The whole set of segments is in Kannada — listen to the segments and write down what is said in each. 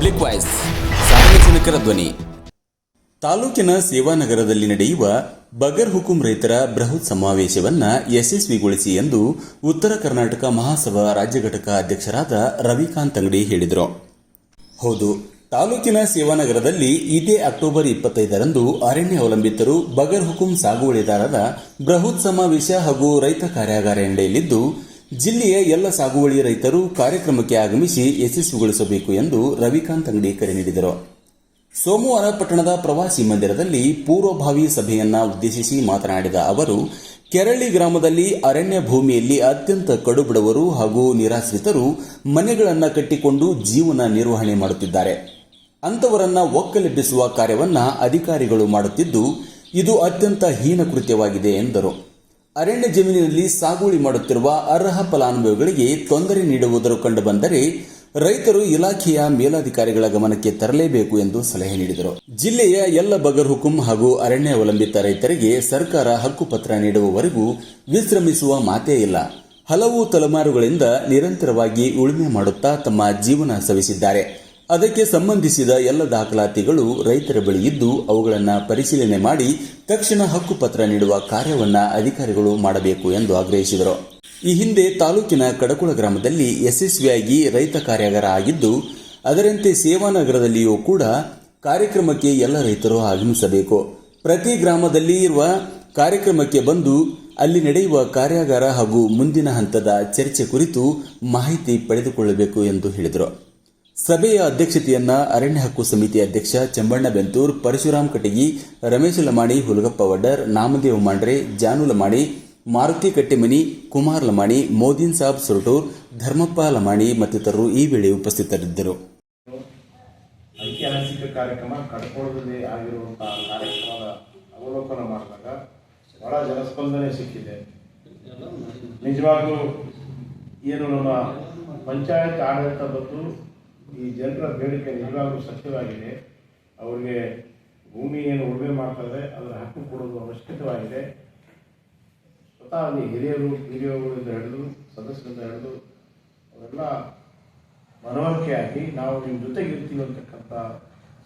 ಪಬ್ಲಿಕ್ ವಾಯ್ಸ್ ಸಾರ್ವಜನಿಕರ ಧ್ವನಿ. ತಾಲೂಕಿನ ಸೇವಾನಗರದಲ್ಲಿ ನಡೆಯುವ ಬಗರ್ ಹುಕುಂ ರೈತರ ಬೃಹತ್ ಸಮಾವೇಶವನ್ನು ಯಶಸ್ವಿಗೊಳಿಸಿ ಎಂದು ಉತ್ತರ ಕರ್ನಾಟಕ ಮಹಾಸಭಾ ರಾಜ್ಯ ಘಟಕ ಅಧ್ಯಕ್ಷರಾದ ರವಿಕಾಂತ್ ಅಂಗಡಿ ಹೇಳಿದರು. ಹೌದು, ತಾಲೂಕಿನ ಸೇವಾನಗರದಲ್ಲಿ ಇದೇ ಅಕ್ಟೋಬರ್ ಇಪ್ಪತ್ತೈದರಂದು ಅರಣ್ಯ ಅವಲಂಬಿತರು ಬಗರ್ ಹುಕುಂ ಸಾಗುವಳಿದಾರರ ಬೃಹತ್ ಸಮಾವೇಶ ಹಾಗೂ ರೈತ ಕಾರ್ಯಾಗಾರ ನಡೆಯಲಿದ್ದು ಜಿಲ್ಲೆಯ ಎಲ್ಲ ಸಾಗುವಳಿ ರೈತರು ಕಾರ್ಯಕ್ರಮಕ್ಕೆ ಆಗಮಿಸಿ ಯಶಸ್ವಿಗೊಳಿಸಬೇಕು ಎಂದು ರವಿಕಾಂತ್ ಅಂಗಡಿ ಕರೆ ನೀಡಿದರು. ಸೋಮವಾರ ಪಟ್ಟಣದ ಪ್ರವಾಸಿ ಮಂದಿರದಲ್ಲಿ ಪೂರ್ವಭಾವಿ ಸಭೆಯನ್ನ ಉದ್ದೇಶಿಸಿ ಮಾತನಾಡಿದ ಅವರು, ಕೆರಳಿ ಗ್ರಾಮದಲ್ಲಿ ಅರಣ್ಯ ಭೂಮಿಯಲ್ಲಿ ಅತ್ಯಂತ ಕಡುಬಡವರು ಹಾಗೂ ನಿರಾಶ್ರಿತರು ಮನೆಗಳನ್ನು ಕಟ್ಟಿಕೊಂಡು ಜೀವನ ನಿರ್ವಹಣೆ ಮಾಡುತ್ತಿದ್ದಾರೆ. ಅಂತವರನ್ನ ಒಕ್ಕಲೆಬ್ಬಿಸುವ ಕಾರ್ಯವನ್ನ ಅಧಿಕಾರಿಗಳು ಮಾಡುತ್ತಿದ್ದು, ಇದು ಅತ್ಯಂತ ಹೀನ ಕೃತ್ಯವಾಗಿದೆ ಎಂದರು. ಅರಣ್ಯ ಜಮೀನಿನಲ್ಲಿ ಸಾಗುವಳಿ ಮಾಡುತ್ತಿರುವ ಅರ್ಹ ಫಲಾನುಭವಿಗಳಿಗೆ ತೊಂದರೆ ನೀಡುವುದರ ಕಂಡುಬಂದರೆ ರೈತರು ಇಲಾಖೆಯ ಮೇಲಾಧಿಕಾರಿಗಳ ಗಮನಕ್ಕೆ ತರಲೇಬೇಕು ಎಂದು ಸಲಹೆ ನೀಡಿದರು. ಜಿಲ್ಲೆಯ ಎಲ್ಲ ಬಗರ್ ಹುಕುಂ ಹಾಗೂ ಅರಣ್ಯ ಅವಲಂಬಿತ ರೈತರಿಗೆ ಸರ್ಕಾರ ಹಕ್ಕುಪತ್ರ ನೀಡುವವರೆಗೂ ವಿಶ್ರಮಿಸುವ ಮಾತೇ ಇಲ್ಲ. ಹಲವು ತಲೆಮಾರುಗಳಿಂದ ನಿರಂತರವಾಗಿ ಉಳುಮೆ ಮಾಡುತ್ತಾ ತಮ್ಮ ಜೀವನ ಸವಿಸಿದ್ದಾರೆ. ಅದಕ್ಕೆ ಸಂಬಂಧಿಸಿದ ಎಲ್ಲ ದಾಖಲಾತಿಗಳು ರೈತರ ಬಳಿ ಇದ್ದು ಅವುಗಳನ್ನು ಪರಿಶೀಲನೆ ಮಾಡಿ ತಕ್ಷಣ ಹಕ್ಕುಪತ್ರ ನೀಡುವ ಕಾರ್ಯವನ್ನ ಅಧಿಕಾರಿಗಳು ಮಾಡಬೇಕು ಎಂದು ಆಗ್ರಹಿಸಿದರು. ಈ ಹಿಂದೆ ತಾಲೂಕಿನ ಕಡಕುಳ ಗ್ರಾಮದಲ್ಲಿ ಯಶಸ್ವಿಯಾಗಿ ರೈತ ಕಾರ್ಯಾಗಾರ ಆಗಿದ್ದು, ಅದರಂತೆ ಸೇವಾನಗರದಲ್ಲಿಯೂ ಕೂಡ ಕಾರ್ಯಕ್ರಮಕ್ಕೆ ಎಲ್ಲ ರೈತರು ಆಗಮಿಸಬೇಕು. ಪ್ರತಿ ಗ್ರಾಮದಲ್ಲಿ ಇರುವ ಕಾರ್ಯಕ್ರಮಕ್ಕೆ ಬಂದು ಅಲ್ಲಿ ನಡೆಯುವ ಕಾರ್ಯಾಗಾರ ಹಾಗೂ ಮುಂದಿನ ಹಂತದ ಚರ್ಚೆ ಕುರಿತು ಮಾಹಿತಿ ಪಡೆದುಕೊಳ್ಳಬೇಕು ಎಂದು ಹೇಳಿದರು. ಸಭೆಯ ಅಧ್ಯಕ್ಷತೆಯನ್ನ ಅರಣ್ಯ ಹಕ್ಕು ಸಮಿತಿ ಅಧ್ಯಕ್ಷ ಚೆಂಬಣ್ಣ ಬೆಂತೂರ್, ಪರಶುರಾಮ್ ಕಟಗಿ, ರಮೇಶ ಲಮಾಣಿ, ಹುಲಗಪ್ಪ ವಡ್ಡರ್, ನಾಮದೇವ್ ಮಾಂಡ್ರೆ ಜಾನು ಲಮಾಣಿ, ಮಾರುತಿ ಕಟ್ಟಿಮನಿ, ಕುಮಾರ್ ಲಮಾಣಿ, ಮೋದಿನ್ ಸಾಬ್ ಸುರಟೂರ್, ಧರ್ಮಪ್ಪ ಲಮಾಣಿ ಮತ್ತಿತರರು ಈ ವೇಳೆ ಉಪಸ್ಥಿತರಿದ್ದರು. ಐತಿಹಾಸಿಕ ಕಾರ್ಯಕ್ರಮ ಕಡ್ಕೋಳದಲ್ಲಿ ಆಗಿರುವಂತಹ ಕಾರ್ಯಕ್ರಮದ ಅವಲೋಕನ ಮಾಡಿದಾಗ ಬಹಳ ಜನಸ್ಪಂದನೆ ಸಿಕ್ಕಿದೆ. ನಿಜವಾಗ್ಲೂ, ಏನು ನಮ್ಮ ಪಂಚಾಯತ್ ಆಡಳಿತ ಬಂದು ಈ ಜನರ ಬೇಡಿಕೆ ನಿಜವಾಗ್ಲೂ ಸತ್ಯವಾಗಿದೆ. ಅವರಿಗೆ ಭೂಮಿ ಏನು ಉಳುಮೆ ಮಾಡ್ತಾರೆ ಅದರ ಹಕ್ಕು ಕೊಡೋದು ಅವಶ್ಯಕವಾಗಿದೆ. ಸ್ವತಃ ಅಲ್ಲಿ ಹಿರಿಯರು ಹಿರಿಯರುಗಳಿಂದ ಹಿಡಿದು, ಸದಸ್ಯರಿಂದ ಹಿಡಿದು ಅವೆಲ್ಲ ಮನವರಿಕೆಯಾಗಿ ನಾವು ನಿಮ್ಮ ಜೊತೆಗೆ ಇರ್ತೀವಿ ಅಂತಕ್ಕಂಥ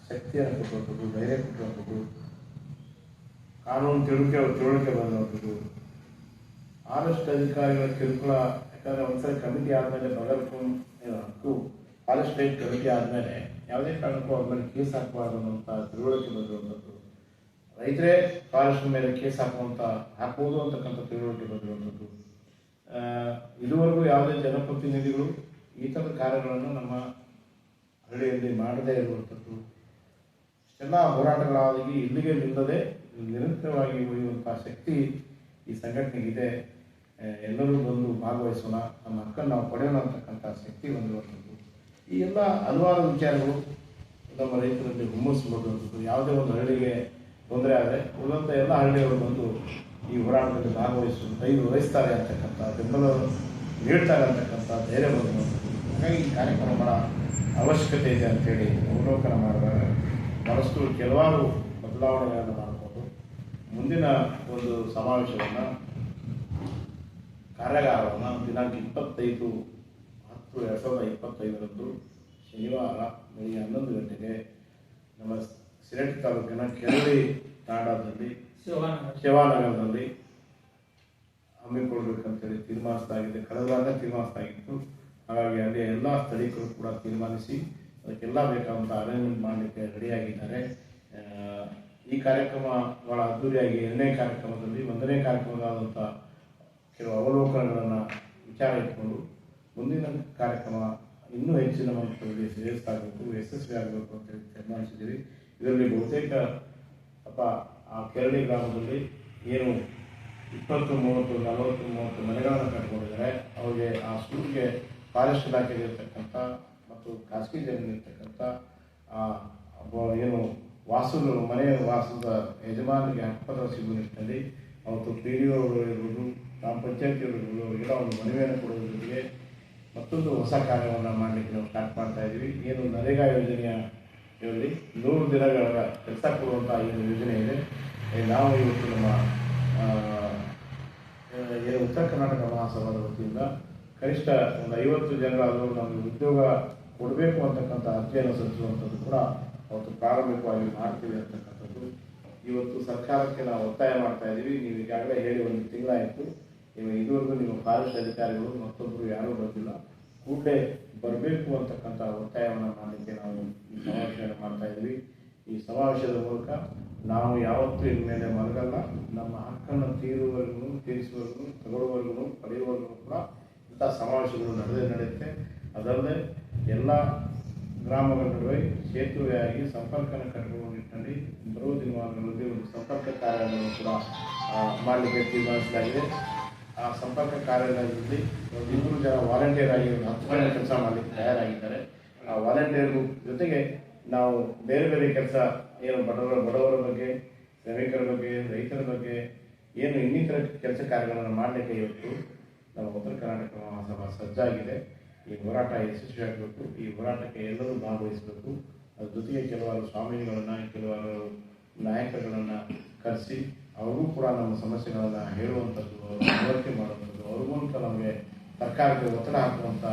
ಶಕ್ತಿಯನ್ನು ಕೊಟ್ಟುವಂಥದ್ದು ಧೈರ್ಯ ಕೊಟ್ಟುವಂಥದ್ದು ಕಾನೂನು ತಿಳುವಳಿಕೆ ತಿಳುವಳಿಕೆ ಬಂದಂಥದ್ದು ಆದಷ್ಟು ಅಧಿಕಾರಿಗಳ ಕಿರುಕುಳ, ಯಾಕಂದರೆ ಒಂದ್ಸರಿ ಕಮಿಟಿ ಆದಮೇಲೆ ಏನು ಹಕ್ಕು ಸ್ಟೇಟ್ ಕಮಿಟಿ ಆದಮೇಲೆ ಯಾವುದೇ ಕಾರಣಕ್ಕೂ ಅವ್ರ ಮೇಲೆ ಕೇಸ್ ಹಾಕಬಾರ್ದು ಅನ್ನೋಂಥ ತಿಳುವಳಿಕೆ ಬಂದಿರುವಂಥದ್ದು ರೈತರೇ ಫಾರೆಸ್ಟ್ ಮೇಲೆ ಕೇಸ್ ಹಾಕುವಂಥ ಹಾಕ್ಬೋದು ಅಂತಕ್ಕಂಥ ತಿಳುವಳಿಕೆ ಬಂದಿರುವಂಥದ್ದು ಇದುವರೆಗೂ ಯಾವುದೇ ಜನಪ್ರತಿನಿಧಿಗಳು ಈ ಥರದ ಕಾರ್ಯಗಳನ್ನು ನಮ್ಮ ಹಳ್ಳಿಯಲ್ಲಿ ಮಾಡದೇ ಇರುವಂಥದ್ದು. ಎಲ್ಲ ಹೋರಾಟಗಳಾಗಿ ಇಲ್ಲಿಗೆ ನಿಲ್ಲದೆ ನಿರಂತರವಾಗಿ ಒಯ್ಯುವಂಥ ಶಕ್ತಿ ಈ ಸಂಘಟನೆಗಿದೆ ಎಲ್ಲರೂ ಬಂದು ಭಾಗವಹಿಸೋಣ. ನಮ್ಮ ಹಕ್ಕನ್ನು ನಾವು ಪಡೆಯೋಣ ಅಂತಕ್ಕಂಥ ಶಕ್ತಿ ಹೊಂದಿರುವಂಥದ್ದು ಈ ಎಲ್ಲ ಹಲವಾರು ವಿಚಾರಗಳು ನಮ್ಮ ರೈತರಲ್ಲಿ ಹುಮ್ಮಸ್ಸು ಯಾವುದೇ ಒಂದು ಹಳ್ಳಿಗೆ ತೊಂದರೆ ಆದರೆ ಉಳಿದಂಥ ಎಲ್ಲ ಹಳ್ಳಿಯವರು ಬಂದು ಈ ಹೋರಾಟದಲ್ಲಿ ಭಾಗವಹಿಸು ಕೈಗೆ ವಹಿಸ್ತಾರೆ ಅಂತಕ್ಕಂಥ ಬೆಂಬಲ ನೀಡ್ತಾರೆ ಅಂತಕ್ಕಂಥ ಧೈರ್ಯ ಬಂದಿರುವಂಥದ್ದು ಹಾಗಾಗಿ ಈ ಕಾರ್ಯಕ್ರಮ ಬಹಳ ಅವಶ್ಯಕತೆ ಇದೆ ಅಂಥೇಳಿ ಅವಲೋಕನ ಮಾಡಿದಾಗ ಬಹಳಷ್ಟು ಕೆಲವಾರು ಬದಲಾವಣೆಗಳನ್ನು ಮಾಡಿಕೊಂಡು ಮುಂದಿನ ಒಂದು ಸಮಾವೇಶವನ್ನು ಕಾರ್ಯಾಗಾರವನ್ನು ದಿನಾಂಕ ಇಪ್ಪತ್ತೈದು ಹತ್ತು ಎರಡು ಸಾವಿರದ ಇಪ್ಪತ್ತೈದರಂದು ಶನಿವಾರ ಬೆಳಿಗ್ಗೆ ಹನ್ನೊಂದು ಗಂಟೆಗೆ ನಮ್ಮ ಸಿಲೆಟ್ ತಾಲೂಕಿನ ಕೆರಳಿ ತಾಂಡದಲ್ಲಿ ಶಿವಾನಗರದಲ್ಲಿ ಹಮ್ಮಿಕೊಳ್ಬೇಕಂತೇಳಿ ತೀರ್ಮಾನಿಸಲಾಗಿದೆ ಕಳೆದ ವಾರನೇ ತೀರ್ಮಾನಿಸಲಾಗಿತ್ತು ಹಾಗಾಗಿ ಅಲ್ಲಿ ಎಲ್ಲ ಸ್ಥಳೀಯರು ಕೂಡ ತೀರ್ಮಾನಿಸಿ ಅದಕ್ಕೆಲ್ಲ ಬೇಕಾದಂಥ ಅರೇಂಜ್ಮೆಂಟ್ ಮಾಡಲಿಕ್ಕೆ ರೆಡಿಯಾಗಿದ್ದಾರೆ ಈ ಕಾರ್ಯಕ್ರಮ ಬಹಳ ಅದ್ದೂರಿಯಾಗಿ ಎರಡನೇ ಕಾರ್ಯಕ್ರಮದಲ್ಲಿ ಒಂದನೇ ಕಾರ್ಯಕ್ರಮದಾದಂಥ ಕೆಲವು ಅವಲೋಕನಗಳನ್ನು ವಿಚಾರ ಇಟ್ಕೊಂಡು ಮುಂದಿನ ಕಾರ್ಯಕ್ರಮ ಇನ್ನೂ ಹೆಚ್ಚಿನ ಮಟ್ಟದಲ್ಲಿ ಶ್ರೇಯಸ್ಸಾಗಬೇಕು ಯಶಸ್ವಿ ಆಗಬೇಕು ಅಂತ ಹೇಳಿ ತೀರ್ಮಾನಿಸಿದ್ದೀವಿ. ಇದರಲ್ಲಿ ಬಹುತೇಕ ಅಪ್ಪ, ಆ ಕೆರಳಿ ಗ್ರಾಮದಲ್ಲಿ ಏನು ಇಪ್ಪತ್ತು, ಮೂವತ್ತು, ನಲವತ್ತು, ಮೂವತ್ತು ಮನೆಗಳನ್ನು ಕಟ್ಕೊಂಡಿದ್ದಾರೆ. ಅವರಿಗೆ ಆ ಸ್ಕೂಲ್ಗೆ ಫಾರೆಸ್ಟ್ ಇಲಾಖೆಯಲ್ಲಿರ್ತಕ್ಕಂಥ ಮತ್ತು ಖಾಸಗಿ ಜಮೀನಿರ್ತಕ್ಕಂಥ ಏನು ವಾಸದ ಮನೆಯ ವಾಸದ ಯಜಮಾನಿಗೆ ಹಕ್ಕದ ಸಿಗುವ ನಿಟ್ಟಿನಲ್ಲಿ ಅವತ್ತು ಪಿ ಡಿ ಒಗಳು ಇರ್ಬೋದು, ಗ್ರಾಮ ಪಂಚಾಯತಿಯವರು ಇರ್ಬೋದು, ಅವರಿಗೆಲ್ಲ ಒಂದು ಮನವಿಯನ್ನು ಕೊಡೋದ್ರ ಮತ್ತೊಂದು ಹೊಸ ಕಾರ್ಯವನ್ನು ಮಾಡಲಿಕ್ಕೆ ನಾವು ಸ್ಟಾರ್ಟ್ ಮಾಡ್ತಾ ಇದ್ದೀವಿ. ಏನು ನರೇಗಾ ಯೋಜನೆಯ ಇದರಲ್ಲಿ ನೂರು ದಿನಗಳ ಕೆಲಸ ಕೊಡುವಂಥ ಏನು ಯೋಜನೆ ಇದೆ. ನಾವು ಇವತ್ತು ನಮ್ಮ ಏನು ಉತ್ತರ ಕರ್ನಾಟಕ ಮಹಾಸಭಾದ ವತಿಯಿಂದ ಕನಿಷ್ಠ ಒಂದು ಐವತ್ತು ಜನರಾದರೂ ನಮಗೆ ಉದ್ಯೋಗ ಕೊಡಬೇಕು ಅಂತಕ್ಕಂಥ ಅರ್ಜಿಯನ್ನು ಸಲ್ಲಿಸುವಂಥದ್ದು ಕೂಡ ಅವತ್ತು ಪ್ರಾರಂಭಿಕವಾಗಿ ಮಾಡ್ತೀವಿ ಅಂತಕ್ಕಂಥದ್ದು. ಇವತ್ತು ಸರ್ಕಾರಕ್ಕೆ ನಾವು ಒತ್ತಾಯ ಮಾಡ್ತಾ ಇದ್ದೀವಿ. ನೀವು ಈಗಾಗಲೇ ಹೇಳಿ ಒಂದು ತಿಂಗಳಾಯಿತು. ನೀವು ಇದುವರೆಗೂ ನಿಮ್ಮ ಫಾರೆಸ್ಟ್ ಅಧಿಕಾರಿಗಳು ಮತ್ತೊಬ್ಬರು ಯಾರೂ ಬಂದಿಲ್ಲ. ಕೂಡಲೇ ಬರಬೇಕು ಅಂತಕ್ಕಂಥ ಒತ್ತಾಯವನ್ನು ಮಾಡಲಿಕ್ಕೆ ನಾವು ಈ ಸಮಾವೇಶವನ್ನು ಮಾಡ್ತಾ ಇದ್ವಿ ಈ ಸಮಾವೇಶದ ಮೂಲಕ ನಾವು ಯಾವತ್ತೂ ಇನ್ಮೇಲೆ ಮಲಗಲ್ಲ. ನಮ್ಮ ಹಕ್ಕನ್ನು ತೀರುವವರೆಗೂ, ತೀರಿಸುವವರೆಗೂ, ತಗೊಳ್ಳುವವರೆಗೂ, ಪಡೆಯುವವರೆಗೂ ಕೂಡ ಇಂಥ ಸಮಾವೇಶಗಳು ನಡೆದೇ ನಡೆಯುತ್ತೆ. ಅದಲ್ಲದೆ ಎಲ್ಲ ಗ್ರಾಮಗಳ ನಡುವೆ ಸೇತುವೆಯಾಗಿ ಸಂಪರ್ಕನ ಕಟ್ಟಿಕೊಳ್ಳುವ ನಿಟ್ಟಿನಲ್ಲಿ ಬರುವ ದಿನಗಳಲ್ಲಿ ಒಂದು ಸಂಪರ್ಕ ಕಾರ್ಯವನ್ನು ಕೂಡ ಮಾಡಲಿಕ್ಕೆ ತೀರ್ಮಾನಿಸಲಾಗಿದೆ. ಆ ಸಂಪರ್ಕ ಕಾರ್ಯಾಲಯದಲ್ಲಿ ಒಂದು ಇಬ್ಬರು ಜನ ವಾಲಂಟಿಯರ್ ಆಗಿ ಒಂದು ಹತ್ತು ಜನ ಕೆಲಸ ಮಾಡಲಿಕ್ಕೆ ತಯಾರಾಗಿದ್ದಾರೆ. ಆ ವಾಲಂಟಿಯರ್ ಜೊತೆಗೆ ನಾವು ಬೇರೆ ಬೇರೆ ಕೆಲಸ, ಏನು ಬಡವರ ಬಡವರ ಬಗ್ಗೆ, ಶ್ರಮಿಕರ ಬಗ್ಗೆ, ರೈತರ ಬಗ್ಗೆ, ಏನು ಇನ್ನಿತರ ಕೆಲಸ ಕಾರ್ಯಗಳನ್ನು ಮಾಡಲಿಕ್ಕೆ ಇವತ್ತು ನಮ್ಮ ಉತ್ತರ ಕರ್ನಾಟಕ ಮಹಾಸಭಾ ಸಜ್ಜಾಗಿದೆ. ಈ ಹೋರಾಟ ಯಶಸ್ವಿಯಾಗಬೇಕು. ಈ ಹೋರಾಟಕ್ಕೆ ಎಲ್ಲರೂ ಭಾಗವಹಿಸಬೇಕು. ಅದ್ರ ಜೊತೆಗೆ ಕೆಲವಾರು ಸ್ವಾಮೀಜಿಗಳನ್ನು, ಕೆಲವಾರು ನಾಯಕರುಗಳನ್ನು ಕರೆಸಿ ಅವರು ಕೂಡ ನಮ್ಮ ಸಮಸ್ಯೆಗಳನ್ನು ಹೇಳುವಂಥದ್ದು ಅವರಿಗೆ ಮಾಡುವಂಥದ್ದು ಅವ್ರಿಗೂ ನಮಗೆ ಸರ್ಕಾರಕ್ಕೆ ಒತ್ತಡ ಹಾಕುವಂಥ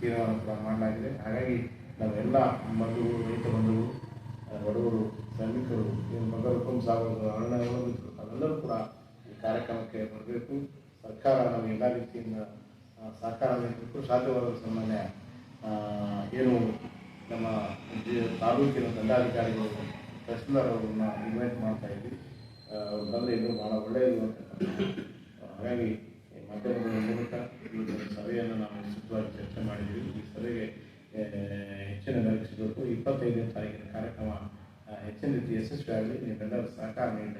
ತೀರ್ಮಾನ ಕೂಡ ಮಾಡಲಾಗಿದೆ. ಹಾಗಾಗಿ ನಾವೆಲ್ಲ ಬಂಧುಗಳು ರೈತ ಬಂಧುಗಳು ಬಡವರು ಶ್ರಮಿಕರು ಮಗರು ಸಾಗೋದು ಅವಲಂಬಿತರು ಅವೆಲ್ಲರೂ ಕೂಡ ಈ ಕಾರ್ಯಕ್ರಮಕ್ಕೆ ಬರಬೇಕು. ಸರ್ಕಾರ ನಾವು ಎಲ್ಲ ರೀತಿಯಿಂದ ಸಹಕಾರ ನೀಡಬೇಕು. ಸಾಧ್ಯವಾದ ಸಾಮಾನ್ಯ ಏನು ನಮ್ಮ ತಾಲೂಕಿನ ದಂಡಾಧಿಕಾರಿಗಳು ತಹಸೀಲ್ದಾರ್ ಅವ್ರನ್ನ ಇನ್ವೈಟ್ ಮಾಡ್ತಾ ಇದ್ವಿ. ಆ, ಅವ್ರು ಬಂದರೆ ಭಾಳ ಒಳ್ಳೆಯದು ಅಂತ ಹಾಗಾಗಿ ಮಾಧ್ಯಮಗಳ ಮೂಲಕ ಈ ಸಭೆಯನ್ನು ನಾವು ವಿಸ್ತೃತವಾಗಿ ಚರ್ಚೆ ಮಾಡಿದ್ದೀವಿ. ಈ ಸಭೆಗೆ ಹೆಚ್ಚಿನ ಮೆರುಗು ಸಿಗಬೇಕು ಇಪ್ಪತ್ತೈದನೇ ತಾರೀಕಿನ ಕಾರ್ಯಕ್ರಮ ಹೆಚ್ಚಿನ ರೀತಿ ಯಶಸ್ವಿಯಾಗಲಿ. ನೀವೆಲ್ಲರೂ ಸಹಕಾರ ಅಂತ